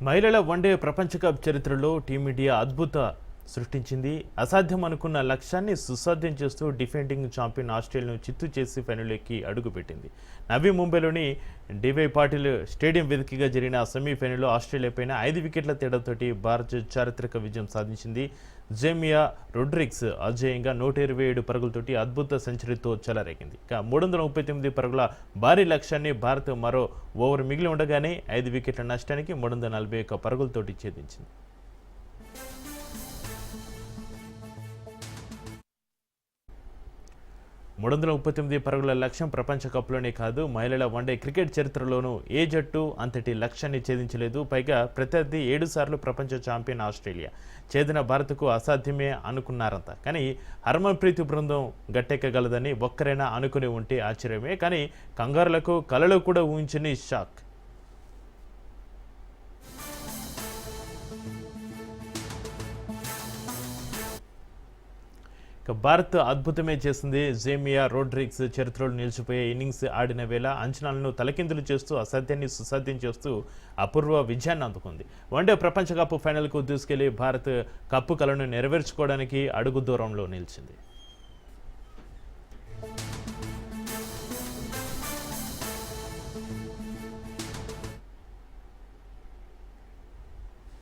మహిళల వన్డే ప్రపంచ కప్ చరిత్రలో టీమిండియా అద్భుత సృష్టించింది. అసాధ్యం అనుకున్న లక్ష్యాన్ని సుసాధ్యం చేస్తూ డిఫెండింగ్ ఛాంపియన్ ఆస్ట్రేలియాను చిత్తు చేసి ఫైనల్లోకి అడుగుపెట్టింది. నవీ ముంబైలోని డివై పాటిల్ స్టేడియం వేదికగా జరిగిన సెమీఫైనల్లో ఆస్ట్రేలియా పైన ఐదు వికెట్ల తేడాతోటి భారత్ చారిత్రక విజయం సాధించింది. జేమియా రొడ్రిక్స్ అజేయంగా నూట ఇరవై ఏడు పరుగులతోటి అద్భుత సెంచరీతో చెలరేగింది. ఇక మూడు వందల ముప్పై తొమ్మిది పరుగుల భారీ లక్ష్యాన్ని భారత్ మరో ఓవర్ మిగిలి ఉండగానే ఐదు వికెట్ల నష్టానికి మూడు వందల నలభై ఒక్క పరుగులతోటి ఛేదించింది. మూడు వందల ముప్పై తొమ్మిది పరుగుల లక్ష్యం ప్రపంచ కప్లోనే కాదు మహిళల వన్డే క్రికెట్ చరిత్రలోనూ ఏ జట్టు అంతటి లక్ష్యాన్ని ఛేదించలేదు. పైగా ప్రత్యర్థి ఏడు సార్లు ప్రపంచ ఛాంపియన్ ఆస్ట్రేలియా. ఛేదిన భారత్కు అసాధ్యమే అనుకున్నారంతా కానీ హర్మన్ ప్రీతి బృందం గట్టెక్కగలదని ఒక్కరైనా అనుకుని ఉంటే ఆశ్చర్యమే. కానీ కంగారులకు కలలో కూడా ఊహించని షాక్. ఇక భారత్ అద్భుతమే చేసింది. జేమియా రోడ్రిక్స్ చరిత్రలో నిలిచిపోయే ఇన్నింగ్స్ ఆడిన వేళ అంచనాలను తలకిందులు చేస్తూ అసాధ్యాన్ని సుసాధ్యం చేస్తూ అపూర్వ విజయాన్ని అందుకుంది. వన్డే ప్రపంచ కప్ ఫైనల్కు దూసుకెళ్ళి భారత్ కప్పు కలను నెరవేర్చుకోవడానికి అడుగు దూరంలో నిలిచింది.